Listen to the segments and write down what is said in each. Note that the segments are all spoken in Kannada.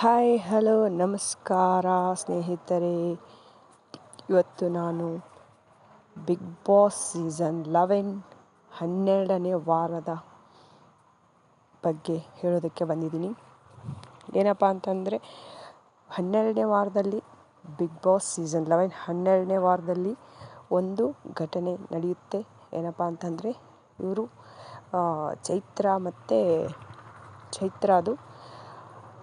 ಹಾಯ್ ಹಲೋ ನಮಸ್ಕಾರ, ಸ್ನೇಹಿತರೆ. ಇವತ್ತು ನಾನು ಬಿಗ್ ಬಾಸ್ ಸೀಸನ್ ಲೆವೆನ್ ಹನ್ನೆರಡನೇ ವಾರದ ಬಗ್ಗೆ ಹೇಳೋದಕ್ಕೆ ಬಂದಿದ್ದೀನಿ. ಏನಪ್ಪ ಅಂತಂದರೆ, ಹನ್ನೆರಡನೇ ವಾರದಲ್ಲಿ ಬಿಗ್ ಬಾಸ್ ಸೀಸನ್ ಲೆವೆನ್ ಹನ್ನೆರಡನೇ ವಾರದಲ್ಲಿ ಒಂದು ಘಟನೆ ನಡೆಯುತ್ತೆ. ಏನಪ್ಪ ಅಂತಂದರೆ, ಇವರು ಚೈತ್ರ ಮತ್ತು, ಚೈತ್ರ ಅದು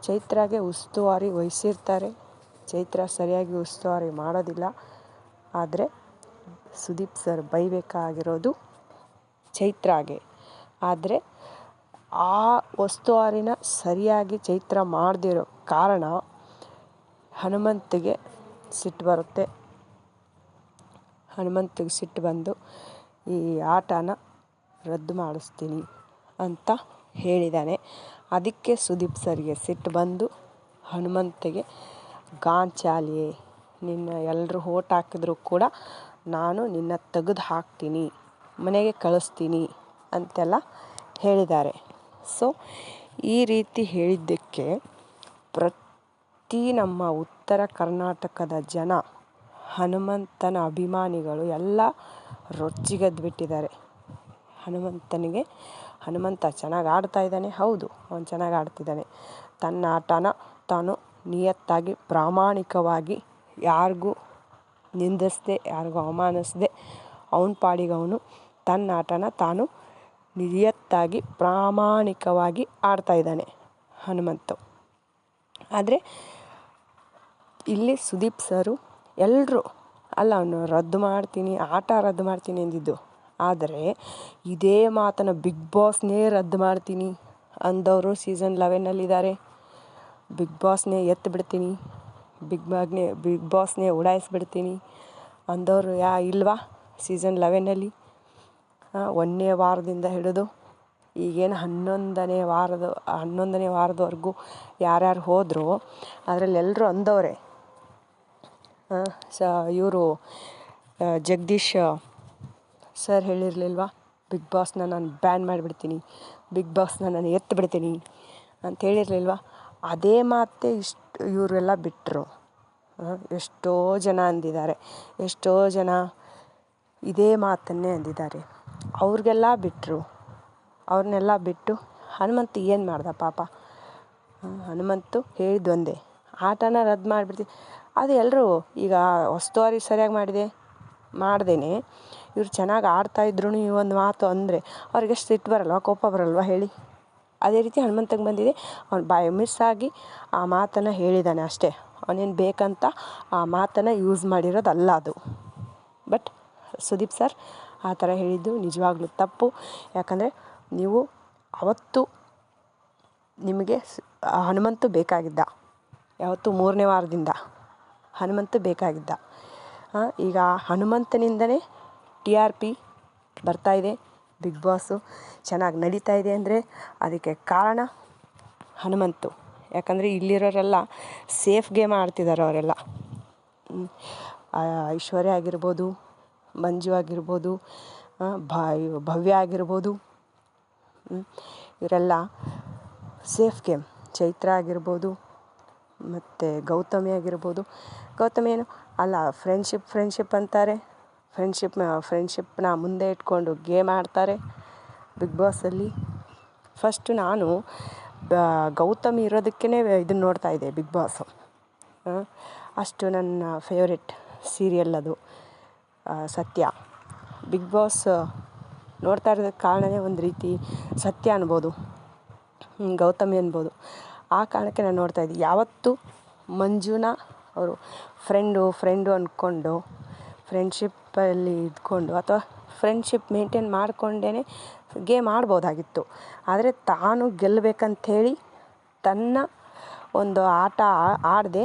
ಚೈತ್ರಾಗೆ ಉಸ್ತುವಾರಿ ವಹಿಸಿರ್ತಾರೆ. ಚೈತ್ರ ಸರಿಯಾಗಿ ಉಸ್ತುವಾರಿ ಮಾಡೋದಿಲ್ಲ. ಆದರೆ ಸುದೀಪ್ ಸರ್ ಬೈಬೇಕಾಗಿರೋದು ಚೈತ್ರಾಗೆ. ಆದರೆ ಆ ಉಸ್ತುವಾರಿನ ಸರಿಯಾಗಿ ಚೈತ್ರ ಮಾಡದಿರೋ ಕಾರಣ ಹನುಮಂತಿಗೆ ಸಿಟ್ಟು ಬರುತ್ತೆ. ಹನುಮಂತಿಗೆ ಸಿಟ್ಟು ಬಂದು, ಈ ಆಟನ ರದ್ದು ಮಾಡಿಸ್ತೀನಿ ಅಂತ ಹೇಳಿದ್ದಾನೆ. ಅದಕ್ಕೆ ಸುದೀಪ್ ಸರ್ಗೆ ಸಿಟ್ಟು ಬಂದು, ಹನುಮಂತಗೆ ಗಾಂಚಾಲಿ ನಿನ್ನ ಎಲ್ಲರೂ ಓಟ್ ಹಾಕಿದ್ರು ಕೂಡ ನಾನು ನಿನ್ನ ತೆಗೆದು ಹಾಕ್ತೀನಿ, ಮನೆಗೆ ಕಳಿಸ್ತೀನಿ ಅಂತೆಲ್ಲ ಹೇಳಿದ್ದಾರೆ. ಸೊ, ಈ ರೀತಿ ಹೇಳಿದ್ದಕ್ಕೆ ಪ್ರತಿ ನಮ್ಮ ಉತ್ತರ ಕರ್ನಾಟಕದ ಜನ, ಹನುಮಂತನ ಅಭಿಮಾನಿಗಳು ಎಲ್ಲ ರೊಚ್ಚಿಗೆದ್ದು ಬಿಟ್ಟಿದ್ದಾರೆ ಹನುಮಂತನಿಗೆ ಹನುಮಂತ ಚೆನ್ನಾಗಿ ಆಡ್ತಾ ಇದ್ದಾನೆ. ಹೌದು, ಅವನು ಚೆನ್ನಾಗಿ ಆಡ್ತಿದ್ದಾನೆ. ತನ್ನ ಆಟನ ತಾನು ನಿಯತ್ತಾಗಿ, ಪ್ರಾಮಾಣಿಕವಾಗಿ ಯಾರಿಗೂ ನಿಂದಿಸದೆ, ಯಾರಿಗೂ ಅವಮಾನಿಸದೆ, ಅವನ ಪಾಡಿಗೆ ಅವನು ತನ್ನ ಆಟನ ತಾನು ನಿಯತ್ತಾಗಿ, ಪ್ರಾಮಾಣಿಕವಾಗಿ ಆಡ್ತಾ ಇದ್ದಾನೆ ಹನುಮಂತು. ಆದರೆ ಇಲ್ಲಿ ಸುದೀಪ್ ಸರು ಎಲ್ಲರೂ ಅಲ್ಲ, ಅವನು ರದ್ದು ಮಾಡ್ತೀನಿ, ಆಟ ರದ್ದು ಮಾಡ್ತೀನಿ ಎಂದಿದ್ದು. ಆದರೆ ಇದೇ ಮಾತನ್ನು ಬಿಗ್ ಬಾಸ್ನೇ ರದ್ದು ಮಾಡ್ತೀನಿ ಅಂದವರು ಸೀಸನ್ ಲೆವೆನ್ನಲ್ಲಿದ್ದಾರೆ. ಬಿಗ್ ಬಾಸ್ನೇ ಎತ್ತು ಬಿಡ್ತೀನಿ ಬಿಗ್ ಬಾಗ್ನೇ ಬಿಗ್ ಬಾಸ್ನೇ ಉಡಾಯಿಸ್ಬಿಡ್ತೀನಿ ಅಂದವರು ಯಾ ಇಲ್ವಾ ಸೀಸನ್ ಲೆವೆನ್ನಲ್ಲಿ? ಒಂದನೇ ವಾರದಿಂದ ಹಿಡಿದು ಈಗೇನು ಹನ್ನೊಂದನೇ ವಾರದ, ಹನ್ನೊಂದನೇ ವಾರದವರೆಗೂ ಯಾರ್ಯಾರು ಹೋದರೂ ಅದರಲ್ಲಿ ಎಲ್ಲರೂ ಅಂದವರೇ. ಸ, ಇವರು ಜಗದೀಶ್ ಸರ್ ಹೇಳಿರಲಿಲ್ವಾ, ಬಿಗ್ ಬಾಸ್ನ ನಾನು ಬ್ಯಾನ್ ಮಾಡಿಬಿಡ್ತೀನಿ, ಬಿಗ್ ಬಾಸ್ನ ನಾನು ಎತ್ತು ಬಿಡ್ತೀನಿ ಅಂತ ಹೇಳಿರಲಿಲ್ವಾ? ಅದೇ ಮಾತೇ ಇಷ್ಟು, ಇವರೆಲ್ಲ ಬಿಟ್ಟರು ಎಷ್ಟೋ ಜನ ಅಂದಿದ್ದಾರೆ, ಎಷ್ಟೋ ಜನ ಇದೇ ಮಾತನ್ನೇ ಅಂದಿದ್ದಾರೆ. ಅವ್ರಿಗೆಲ್ಲ ಬಿಟ್ಟರು ಅವ್ರನ್ನೆಲ್ಲ ಬಿಟ್ಟು ಹನುಮಂತ ಏನು ಮಾಡ್ದ ಪಾಪ? ಹನುಮಂತು ಹೇಳಿದ್ದು ಒಂದೇ, ಆಟನ ರದ್ದು ಮಾಡಿಬಿಡ್ತೀನಿ ಅದು ಎಲ್ಲರೂ ಈಗ ಹೊಸ್ತುವಾರಿ ಸರಿಯಾಗಿ ಮಾಡಿದೆ, ಮಾಡ್ದೇನೆ. ಇವ್ರು ಚೆನ್ನಾಗಿ ಆಡ್ತಾಯಿದ್ರು ಈ ಒಂದು ಮಾತು ಅಂದರೆ ಅವ್ರಿಗೆ ಸಿಟ್ಟು ಬರಲ್ವಾ? ಕೋಪ ಬರಲ್ವಾ? ಹೇಳಿ. ಅದೇ ರೀತಿ ಹನುಮಂತಂಗೆ ಬಂದಿದೆ. ಅವ್ನು ಮಿಸ್ ಆಗಿ ಆ ಮಾತನ್ನು ಹೇಳಿದ್ದಾನೆ ಅಷ್ಟೇ. ಅವನೇನು ಬೇಕಂತ ಆ ಮಾತನ್ನು ಯೂಸ್ ಮಾಡಿರೋದಲ್ಲ ಅದು. ಬಟ್ ಸುದೀಪ್ ಸರ್ ಆ ಥರ ಹೇಳಿದ್ದು ನಿಜವಾಗ್ಲೂ ತಪ್ಪು. ಯಾಕಂದರೆ ನೀವು ಅವತ್ತು ನಿಮಗೆ ಹನುಮಂತು ಬೇಕಾಗಿದ್ದ. ಯಾವತ್ತು ಮೂರನೇ ವಾರದಿಂದ ಹನುಮಂತು ಬೇಕಾಗಿದ್ದ. ಈಗ ಹನುಮಂತನಿಂದನೇ ಟಿ ಆರ್ ಪಿ ಬರ್ತಾಯಿದೆ ಬಿಗ್ ಬಾಸು ಚೆನ್ನಾಗಿ ನಡೀತಾ ಇದೆ ಅಂದರೆ ಅದಕ್ಕೆ ಕಾರಣ ಹನುಮಂತು. ಯಾಕಂದರೆ ಇಲ್ಲಿರೋರೆಲ್ಲ ಸೇಫ್ ಗೇಮ್ ಆಡ್ತಿದ್ದಾರೆ ಅವರೆಲ್ಲ. ಐಶ್ವರ್ಯ ಆಗಿರ್ಬೋದು, ಮಂಜು ಆಗಿರ್ಬೋದು ಭವ್ಯ ಆಗಿರ್ಬೋದು ಇವರೆಲ್ಲ ಸೇಫ್ ಗೇಮ್. ಚೈತ್ರ ಆಗಿರ್ಬೋದು, ಮತ್ತು ಗೌತಮಿ ಆಗಿರ್ಬೋದು. ಗೌತಮಿ ಏನು ಅಲ್ಲ, ಫ್ರೆಂಡ್ಶಿಪ್ ಫ್ರೆಂಡ್ಶಿಪ್ ಅಂತಾರೆ. ಫ್ರೆಂಡ್ಶಿಪ್ ಫ್ರೆಂಡ್ಶಿಪ್ನ ಮುಂದೆ ಇಟ್ಕೊಂಡು ಗೇಮ್ ಆಡ್ತಾರೆ ಬಿಗ್ ಬಾಸಲ್ಲಿ ಫಸ್ಟು ನಾನು ಗೌತಮಿ ಇರೋದಕ್ಕೇ ಇದನ್ನ ನೋಡ್ತಾ ಇದ್ದೆ ಬಿಗ್ ಬಾಸು ಅಷ್ಟು ನನ್ನ ಫೇವ್ರೆಟ್ ಸೀರಿಯಲ್ ಅದು ಸತ್ಯ. ಬಿಗ್ ಬಾಸ್ ನೋಡ್ತಾ ಇರೋದಕ್ಕೆ ಕಾರಣವೇ ಒಂದು ರೀತಿ ಸತ್ಯ ಅನ್ಬೋದು. ಗೌತಮಿ ಅನ್ಬೋದು. ಆ ಕಾರಣಕ್ಕೆ ನಾನು ನೋಡ್ತಾ ಇದ್ದೆ. ಯಾವತ್ತು ಮಂಜುನ ಅವರು ಫ್ರೆಂಡು ಫ್ರೆಂಡು ಅಂದ್ಕೊಂಡು ಫ್ರೆಂಡ್ಶಿಪ್ಪಲ್ಲಿ ಇದ್ಕೊಂಡು ಅಥವಾ ಫ್ರೆಂಡ್ಶಿಪ್ ಮೇಂಟೈನ್ ಮಾಡಿಕೊಂಡೇ ಗೇಮ್ ಆಡ್ಬೋದಾಗಿತ್ತು. ಆದರೆ ತಾನು ಗೆಲ್ಲಬೇಕಂಥೇಳಿ ತನ್ನ ಒಂದು ಆಟ ಆಡದೆ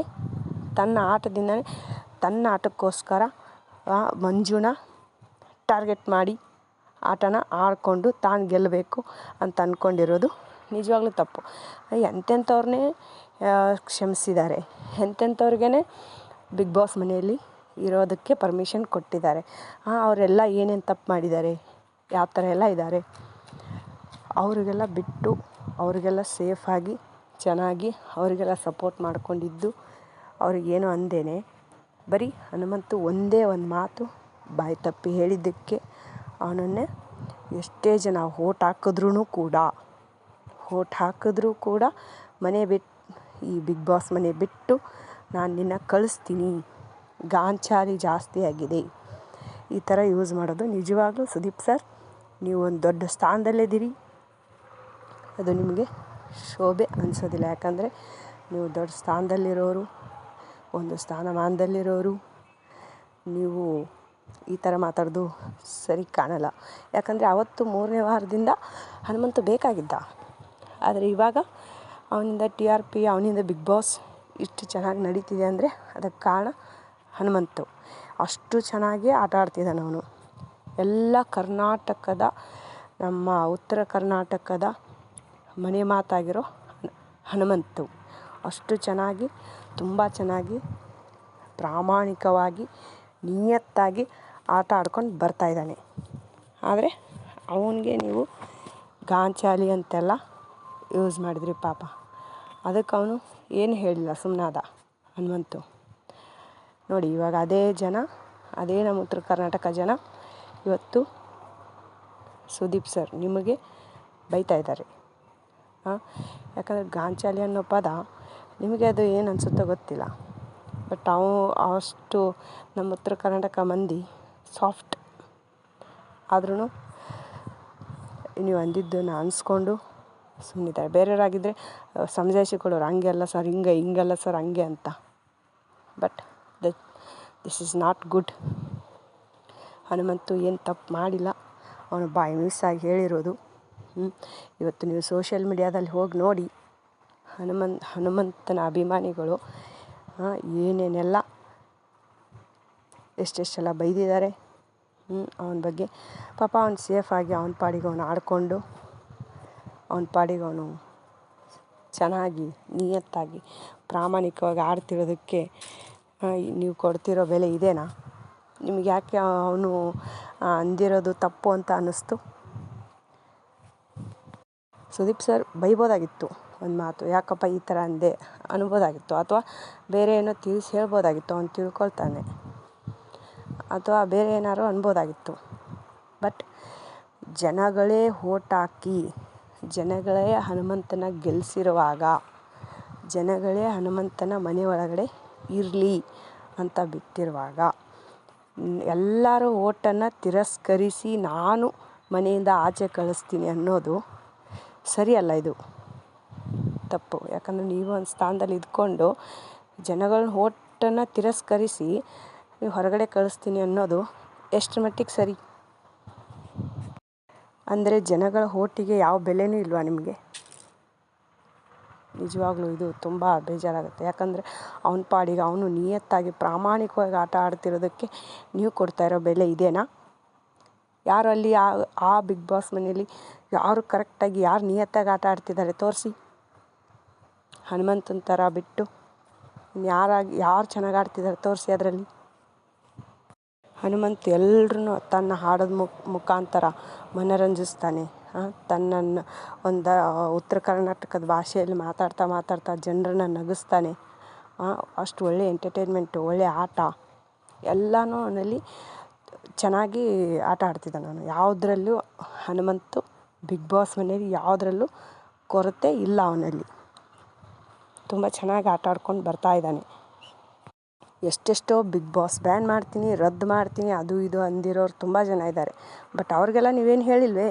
ತನ್ನ ಆಟದಿಂದಲೇ ತನ್ನ ಆಟಕ್ಕೋಸ್ಕರ ಮಂಜುನ ಟಾರ್ಗೆಟ್ ಮಾಡಿ ಆಟನ ಆಡಿಕೊಂಡು ತಾನು ಗೆಲ್ಲಬೇಕು ಅಂತ ಅಂದ್ಕೊಂಡಿರೋದು ನಿಜವಾಗ್ಲೂ ತಪ್ಪು. ಎಂತೆಂಥವ್ರನ್ನೇ ಕ್ಷಮಿಸಿದ್ದಾರೆ. ಎಂತೆಂಥವ್ರಿಗೇ ಬಿಗ್ ಬಾಸ್ ಮನೆಯಲ್ಲಿ ಇರೋದಕ್ಕೆ ಪರ್ಮಿಷನ್ ಕೊಟ್ಟಿದ್ದಾರೆ. ಅವರೆಲ್ಲ ಏನೇನು ತಪ್ಪು ಮಾಡಿದ್ದಾರೆ? ಯಾವ ಥರ ಎಲ್ಲ ಇದ್ದಾರೆ? ಅವರಿಗೆಲ್ಲ ಬಿಟ್ಟು, ಅವರಿಗೆಲ್ಲ ಸೇಫಾಗಿ ಚೆನ್ನಾಗಿ ಅವರಿಗೆಲ್ಲ ಸಪೋರ್ಟ್ ಮಾಡಿಕೊಂಡಿದ್ದು ಅವ್ರಿಗೇನು ಅಂದೇನೆ, ಬರೀ ಹನುಮಂತು ಒಂದೇ ಒಂದು ಮಾತು ಬಾಯಿ ತಪ್ಪಿ ಹೇಳಿದ್ದಕ್ಕೆ ಅವನನ್ನೇ ಎಷ್ಟೇ ಜನ ಓಟ್ ಹಾಕಿದ್ರೂ ಕೂಡ, ಓಟ್ ಹಾಕಿದ್ರೂ ಕೂಡ ಮನೆ ಬಿಟ್ಟು ಈ ಬಿಗ್ ಬಾಸ್ ಮನೆ ಬಿಟ್ಟು ನಾನು ನಿನ್ನ ಕಳಿಸ್ತೀನಿ. ಗಾಂಚಾಲಿ ಜಾಸ್ತಿ ಆಗಿದೆ. ಈ ಥರ ಯೂಸ್ ಮಾಡೋದು ನಿಜವಾಗ್ಲೂ ಸುದೀಪ್ ಸರ್ ನೀವು ಒಂದು ದೊಡ್ಡ ಸ್ಥಾನದಲ್ಲಿದ್ದೀರಿ ಅದು ನಿಮಗೆ ಶೋಭೆ ಅನಿಸೋದಿಲ್ಲ. ಯಾಕಂದರೆ ನೀವು ದೊಡ್ಡ ಸ್ಥಾನದಲ್ಲಿರೋರು, ಒಂದು ಸ್ಥಾನಮಾನದಲ್ಲಿರೋರು, ನೀವು ಈ ಥರ ಮಾತಾಡೋದು ಸರಿ ಕಾಣಲ್ಲ. ಯಾಕಂದರೆ ಅವತ್ತು ಮೂರನೇ ವಾರದಿಂದ ಹನುಮಂತ ಬೇಕಾಗಿದ್ದ. ಆದರೆ ಇವಾಗ ಅವನಿಂದ ಟಿ ಆರ್ ಪಿ ಅವನಿಂದ ಬಿಗ್ ಬಾಸ್ ಇಷ್ಟು ಚೆನ್ನಾಗಿ ನಡೀತಿದೆ ಅಂದರೆ ಅದಕ್ಕೆ ಕಾರಣ ಹನುಮಂತು. ಅಷ್ಟು ಚೆನ್ನಾಗಿ ಆಟ ಆಡ್ತಿದ್ದಾನೆ ಅವನು. ಎಲ್ಲ ಕರ್ನಾಟಕದ, ನಮ್ಮ ಉತ್ತರ ಕರ್ನಾಟಕದ ಮನೆ ಮಾತಾಗಿರೋ ಹನುಮಂತು. ಅಷ್ಟು ಚೆನ್ನಾಗಿ, ತುಂಬ ಚೆನ್ನಾಗಿ, ಪ್ರಾಮಾಣಿಕವಾಗಿ, ನಿಯತ್ತಾಗಿ ಆಟ ಆಡ್ಕೊಂಡು ಬರ್ತಾಯಿದ್ದಾನೆ ಆದರೆ ಅವನಿಗೆ ನೀವು ಗಾಂಚಾಲಿ ಅಂತೆಲ್ಲ ಯೂಸ್ ಮಾಡಿದ್ರಿ ಪಾಪ. ಅದಕ್ಕೆ ಅವನು ಏನು ಹೇಳಿಲ್ಲ ಸುಮ್ಮನಾದ ಹನುಮಂತು. ನೋಡಿ, ಇವಾಗ ಅದೇ ಜನ, ಅದೇ ನಮ್ಮ ಉತ್ತರ ಕರ್ನಾಟಕ ಜನ ಇವತ್ತು ಸುದೀಪ್ ಸರ್ ನಿಮಗೆ ಬೈತಾ ಇದ್ದಾರೆ. ಹಾಂ? ಯಾಕಂದರೆ ಗಾಂಚಾಲಿ ಅನ್ನೋ ಪದ ನಿಮಗೆ ಅದು ಏನು ಅನಿಸುತ್ತೋ ಗೊತ್ತಿಲ್ಲ. ಬಟ್ ಅವು ಅಷ್ಟು ನಮ್ಮ ಉತ್ತರ ಕರ್ನಾಟಕ ಮಂದಿ ಸಾಫ್ಟ್ ಆದ್ರೂ ನೀವು ಅಂದಿದ್ದನ್ನು ಅನಿಸ್ಕೊಂಡು ಸುಮ್ಮನಿದ್ದಾರೆ ಬೇರೆಯವರಾಗಿದ್ದರೆ ಹಂಗೆ ಅಲ್ಲ ಸರ್ ಹಿಂಗೆ, ಹಿಂಗಲ್ಲ ಸರ್ ಹಂಗೆ ಅಂತ. But this is not good Hanumanthu ಏನು ತಪ್ಪು ಮಾಡಿಲ್ಲ. ಅವನು ಬಾಯಿ ಮಿಸ್ಸಾಗಿ ಹೇಳಿರೋದು. ಇವತ್ತು ನೀವು ಸೋಷಿಯಲ್ ಮೀಡಿಯಾದಲ್ಲಿ ಹೋಗಿ ನೋಡಿ. ಹನುಮನ್ ಹನುಮಂತನ ಅಭಿಮಾನಿಗಳು ಏನೇನೆಲ್ಲ ಎಷ್ಟೆಷ್ಟೆಲ್ಲ ಬೈದಿದ್ದಾರೆ. ಅವನ ಬಗ್ಗೆ ಪಾಪ ಅವ್ನು ಸೇಫಾಗಿ ಅವನ ಪಾಡಿಗೆ ಅವನು ಆಡಿಕೊಂಡು, ಅವನ ಪಾಡಿಗೆ ಅವನು ಚೆನ್ನಾಗಿ, ನಿಯತ್ತಾಗಿ, ಪ್ರಾಮಾಣಿಕವಾಗಿ ಆಡ್ತಿರೋದಕ್ಕೆ ನೀವು ಕೊಡ್ತಿರೋ ಬೆಲೆ ಇದೇನಾ? ನಿಮ್ಗೆ ಯಾಕೆ ಅವನು ಅಂದಿರೋದು ತಪ್ಪು ಅಂತ ಅನ್ನಿಸ್ತು? ಸುದೀಪ್ ಸರ್, ಬೈಬೋದಾಗಿತ್ತು ಒಂದು ಮಾತು. ಯಾಕಪ್ಪ ಈ ಥರ ಅಂದೆ ಅನ್ಬೋದಾಗಿತ್ತು. ಅಥವಾ ಬೇರೆ ಏನೋ ತಿಳಿಸಿ ಹೇಳ್ಬೋದಾಗಿತ್ತು, ಅವ್ನು ತಿಳ್ಕೊಳ್ತಾನೆ. ಅಥವಾ ಬೇರೆ ಏನಾದ್ರು ಅನ್ಬೋದಾಗಿತ್ತು. ಬಟ್ ಜನಗಳೇ ಓಟ್ ಹಾಕಿ ಜನಗಳೇ ಹನುಮಂತನ ಗೆಲ್ಲಿಸಿರುವಾಗ ಜನಗಳೇ ಹನುಮಂತನ ಮನೆ ಒಳಗಡೆ ಇರಲಿ ಅಂತ ಬಿಟ್ಟಿರುವಾಗ ಎಲ್ಲರೂ ಓಟನ್ನು ತಿರಸ್ಕರಿಸಿ ನಾನು ಮನೆಯಿಂದ ಆಚೆ ಕಳಿಸ್ತೀನಿ ಅನ್ನೋದು ಸರಿಯಲ್ಲ ಇದು? ತಪ್ಪು. ಯಾಕಂದರೆ ನೀವು ಒಂದು ಸ್ಥಾನದಲ್ಲಿ ಇದ್ಕೊಂಡು ಜನಗಳ ಓಟನ್ನು ತಿರಸ್ಕರಿಸಿ ನೀವು ಹೊರಗಡೆ ಕಳಿಸ್ತೀನಿ ಅನ್ನೋದು ಎಷ್ಟು ಮಟ್ಟಿಗೆ ಸರಿ? ಅಂದರೆ ಜನಗಳ ಓಟಿಗೆ ಯಾವ ಬೆಲೆನೂ ಇಲ್ವಾ ನಿಮಗೆ? ನಿಜವಾಗ್ಲೂ ಇದು ತುಂಬ ಬೇಜಾರಾಗುತ್ತೆ. ಯಾಕಂದರೆ ಅವ್ನ ಪಾಡಿಗೆ ಅವನು ನಿಯತ್ತಾಗಿ ಪ್ರಾಮಾಣಿಕವಾಗಿ ಆಟ ಆಡ್ತಿರೋದಕ್ಕೆ ನೀವು ಕೊಡ್ತಾ ಇರೋ ಬೆಲೆ ಇದೇನಾ? ಯಾರು ಅಲ್ಲಿ ಆ ಆ ಬಿಗ್ ಬಾಸ್ ಮನೆಯಲ್ಲಿ ಯಾರು ಕರೆಕ್ಟಾಗಿ ಯಾರು ನಿಯತ್ತಾಗಿ ಆಟ ಆಡ್ತಿದ್ದಾರೆ ತೋರಿಸಿ. ಹನುಮಂತನ ಥರ ಬಿಟ್ಟು ಯಾರಾಗಿ, ಯಾರು ಚೆನ್ನಾಗಿ ಆಡ್ತಿದ್ದಾರೆ ತೋರಿಸಿ ಅದರಲ್ಲಿ. ಹನುಮಂತ ಎಲ್ರೂ ತನ್ನ ಹಾಡೋದ ಮುಖ ಮುಖಾಂತರ ಮನರಂಜಿಸ್ತಾನೆ. ತನ್ನನ್ನು ಒಂದು ಉತ್ತರ ಕರ್ನಾಟಕದ ಭಾಷೆಯಲ್ಲಿ ಮಾತಾಡ್ತಾ ಮಾತಾಡ್ತಾ ಜನರನ್ನ ನಗಿಸ್ತಾನೆ. ಅಷ್ಟು ಒಳ್ಳೆಯ ಎಂಟರ್ಟೈನ್ಮೆಂಟು ಒಳ್ಳೆಯ ಆಟ. ಎಲ್ಲನೂ ಅವನಲ್ಲಿ ಚೆನ್ನಾಗಿ ಆಟ ಆಡ್ತಿದ್ದ ನಾನು ಯಾವುದ್ರಲ್ಲೂ ಹನುಮಂತು, ಬಿಗ್ ಬಾಸ್ ಮನೇಲಿ ಯಾವುದ್ರಲ್ಲೂ ಕೊರತೆ ಇಲ್ಲ ಅವನಲ್ಲಿ. ತುಂಬ ಚೆನ್ನಾಗಿ ಆಟ ಆಡ್ಕೊಂಡು ಬರ್ತಾ ಇದ್ದಾನೆ. ಎಷ್ಟೆಷ್ಟೋ ಬಿಗ್ ಬಾಸ್ ಬ್ಯಾನ್ ಮಾಡ್ತೀನಿ, ರದ್ದು ಮಾಡ್ತೀನಿ, ಅದು ಇದು ಅಂದಿರೋರು ತುಂಬ ಜನ ಇದ್ದಾರೆ. ಬಟ್ ಅವ್ರಿಗೆಲ್ಲ ನೀವೇನು ಹೇಳಿಲ್ವೇ?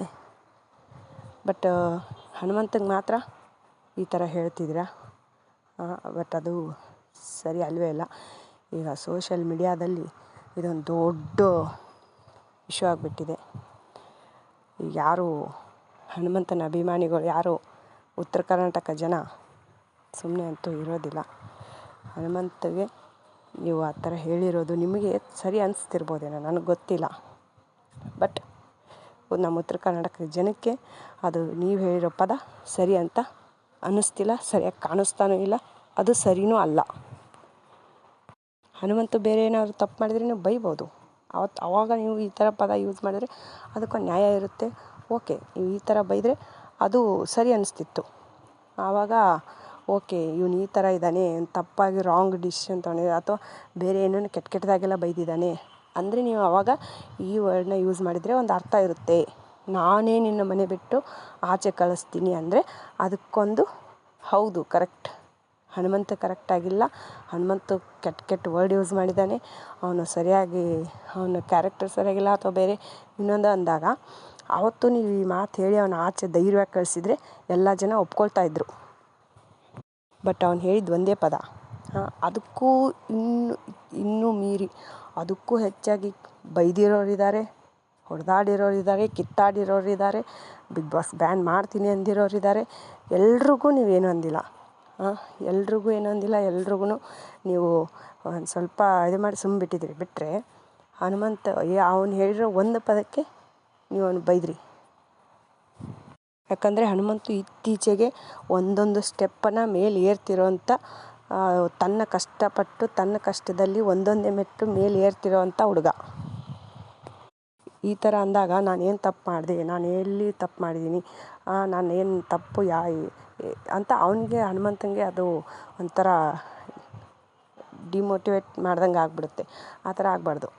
ಬಟ್ ಹನುಮಂತಗೆ ಮಾತ್ರ ಈ ಥರ ಹೇಳ್ತಿದ್ದೀರಾ? ಬಟ್ ಅದು ಸರಿ ಅಲ್ಲವೇ ಇಲ್ಲ. ಈಗ ಸೋಷಿಯಲ್ ಮೀಡಿಯಾದಲ್ಲಿ ಇದೊಂದು ದೊಡ್ಡ ಇಶ್ಯೂ ಆಗಿಬಿಟ್ಟಿದೆ. ಯಾರು ಹನುಮಂತನ ಅಭಿಮಾನಿಗಳು, ಯಾರು ಉತ್ತರ ಕರ್ನಾಟಕ ಜನ ಸುಮ್ಮನೆ ಅಂತೂ ಇರೋದಿಲ್ಲ. ಹನುಮಂತಗೆ ನೀವು ಆ ಥರ ಹೇಳಿರೋದು ನಿಮಗೆ ಸರಿ ಅನಿಸ್ತಿರ್ಬೋದೇನೋ, ನನಗೆ ಗೊತ್ತಿಲ್ಲ. ಬಟ್ ನಮ್ಮ ಉತ್ತರ ಕರ್ನಾಟಕದ ಜನಕ್ಕೆ ಅದು ನೀವು ಹೇಳಿರೋ ಪದ ಸರಿ ಅಂತ ಅನ್ನಿಸ್ತಿಲ್ಲ, ಸರಿಯಾಗಿ ಕಾಣಿಸ್ತಾನೂ ಇಲ್ಲ, ಅದು ಸರಿಯೂ ಅಲ್ಲ. ಹನುಮಂತು ಬೇರೆ ಏನಾದರೂ ತಪ್ಪು ಮಾಡಿದರೆ ನೀವು ಬೈಬೋದು. ಅವತ್ತು ಆವಾಗ ನೀವು ಈ ಥರ ಪದ ಯೂಸ್ ಮಾಡಿದ್ರೆ ಅದಕ್ಕೊಂದು ನ್ಯಾಯ ಇರುತ್ತೆ. ಓಕೆ, ನೀವು ಈ ಥರ ಬೈದರೆ ಅದು ಸರಿ ಅನ್ನಿಸ್ತಿತ್ತು. ಆವಾಗ, ಓಕೆ, ಇವನು ಈ ಥರ ಇದ್ದಾನೆ, ತಪ್ಪಾಗಿ ರಾಂಗ್ ಡಿಸಿಷನ್ ತೊಗೊಂಡಿದ್ದ ಅಥವಾ ಬೇರೆ ಏನೇನು ಕೆಟ್ಟ ಕೆಟ್ಟದಾಗೆಲ್ಲ ಬೈದಿದ್ದಾನೆ ಅಂದರೆ ನೀವು ಆವಾಗ ಈ ವರ್ಡನ್ನ ಯೂಸ್ ಮಾಡಿದರೆ ಒಂದು ಅರ್ಥ ಇರುತ್ತೆ. ನಾನೇ ನಿನ್ನ ಮನೆ ಬಿಟ್ಟು ಆಚೆ ಕಳಿಸ್ತೀನಿ ಅಂದರೆ ಅದಕ್ಕೊಂದು ಹೌದು ಕರೆಕ್ಟ್ ಹನುಮಂತ ಕರೆಕ್ಟಾಗಿಲ್ಲ ಹನುಮಂತ ಕೆಟ್ಟ ಕೆಟ್ಟ ವರ್ಡ್ ಯೂಸ್ ಮಾಡಿದ್ದಾನೆ ಅವನು ಸರಿಯಾಗಿ, ಅವನ ಕ್ಯಾರೆಕ್ಟರ್ ಸರಿಯಾಗಿಲ್ಲ ಅಥವಾ ಬೇರೆ, ಇನ್ನೊಂದು ಅಂದಾಗ ಆವತ್ತು ನೀವು ಈ ಮಾತು ಹೇಳಿ ಅವನ ಆಚೆ ಧೈರ್ಯವಾಗಿ ಕಳಿಸಿದರೆ ಎಲ್ಲ ಜನ ಒಪ್ಕೊಳ್ತಾ ಇದ್ದರು ಬಟ್ ಅವನು ಹೇಳಿದ್ದು ಒಂದೇ ಪದ. ಅದಕ್ಕೂ ಇನ್ನು, ಇನ್ನೂ ಮೀರಿ ಅದಕ್ಕೂ ಹೆಚ್ಚಾಗಿ ಬೈದಿರೋರಿದ್ದಾರೆ, ಹೊಡೆದಾಡಿರೋರಿದ್ದಾರೆ, ಕಿತ್ತಾಡಿರೋರಿದ್ದಾರೆ, ಬಿಗ್ ಬಾಸ್ ಬ್ಯಾನ್ ಮಾಡ್ತೀನಿ ಅಂದಿರೋರಿದ್ದಾರೆ. ಎಲ್ರಿಗೂ ನೀವೇನು ಅಂದಿಲ್ಲ ಎಲ್ರಿಗೂ ಏನು ಅಂದಿಲ್ಲ, ಎಲ್ರಿಗೂ ನೀವು ಒಂದು ಸ್ವಲ್ಪ ಇದು ಮಾಡಿ ಸುಮ್ಬಿಟ್ಟಿದ್ರಿ ಬಿಟ್ಟರೆ ಹನುಮಂತ ಅವನು ಹೇಳಿರೋ ಒಂದು ಪದಕ್ಕೆ ನೀವು ಅವನು ಬೈದ್ರಿ. ಯಾಕಂದರೆ ಹನುಮಂತು ಇತ್ತೀಚೆಗೆ ಒಂದೊಂದು ಸ್ಟೆಪ್ಪನ್ನು ಮೇಲೆ ಏರ್ತಿರೋಂಥ ತನ್ನ ಕಷ್ಟಪಟ್ಟು ತನ್ನ ಕಷ್ಟದಲ್ಲಿ ಒಂದೊಂದೇ ಮೆಟ್ಟು ಮೇಲೆ ಏರ್ತಿರೋವಂಥ ಹುಡುಗ. ಈ ಥರ ಅಂದಾಗ ನಾನು ಏನು ತಪ್ಪು ಮಾಡಿದೆ? ನಾನು ಎಲ್ಲಿ ತಪ್ಪು ಮಾಡಿದ್ದೀನಿ? ನಾನು ಏನು ತಪ್ಪು ಯಾ ಅಂತ ಅವನಿಗೆ ಹನುಮಂತನಿಗೆ ಅದು ಒಂಥರ ಡಿಮೋಟಿವೇಟ್ ಮಾಡ್ದಂಗೆ ಆಗಿಬಿಡುತ್ತೆ. ಆ ಥರ ಆಗಬಾರ್ದು.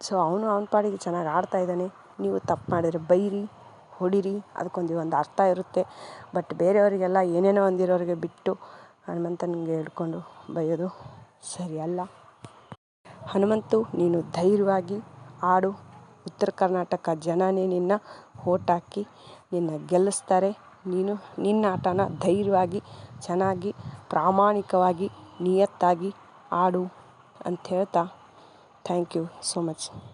ಸೊ ಅವನು ಅವನ ಪಾಡಿಗೆ ಚೆನ್ನಾಗಿ ಆಡ್ತಾ ಇದ್ದಾನೆ. ನೀವು ತಪ್ಪು ಮಾಡಿದರೆ ಬೈರಿ, ಹೊಡಿರಿ. ಅದಕ್ಕೊಂದು ಒಂದು ಅರ್ಥ ಇರುತ್ತೆ. ಬಟ್ ಬೇರೆಯವರಿಗೆಲ್ಲ ಏನೇನೋ ಒಂದಿರೋರಿಗೆ ಬಿಟ್ಟು ಹನುಮಂತನಿಗೆ ಹಿಡ್ಕೊಂಡು ಸರಿ ಅಲ್ಲ. ಹನುಮಂತು, ನೀನು ಧೈರ್ಯವಾಗಿ ಆಡು. ಉತ್ತರ ಕರ್ನಾಟಕ ಜನನೇ ನಿನ್ನ ಓಟ್ ನಿನ್ನ ಗೆಲ್ಲಿಸ್ತಾರೆ. ನೀನು ನಿನ್ನ ಆಟನ ಧೈರ್ಯವಾಗಿ, ಚೆನ್ನಾಗಿ, ಪ್ರಾಮಾಣಿಕವಾಗಿ, ನಿಯತ್ತಾಗಿ ಆಡು ಅಂತ ಹೇಳ್ತಾ. Thank you so much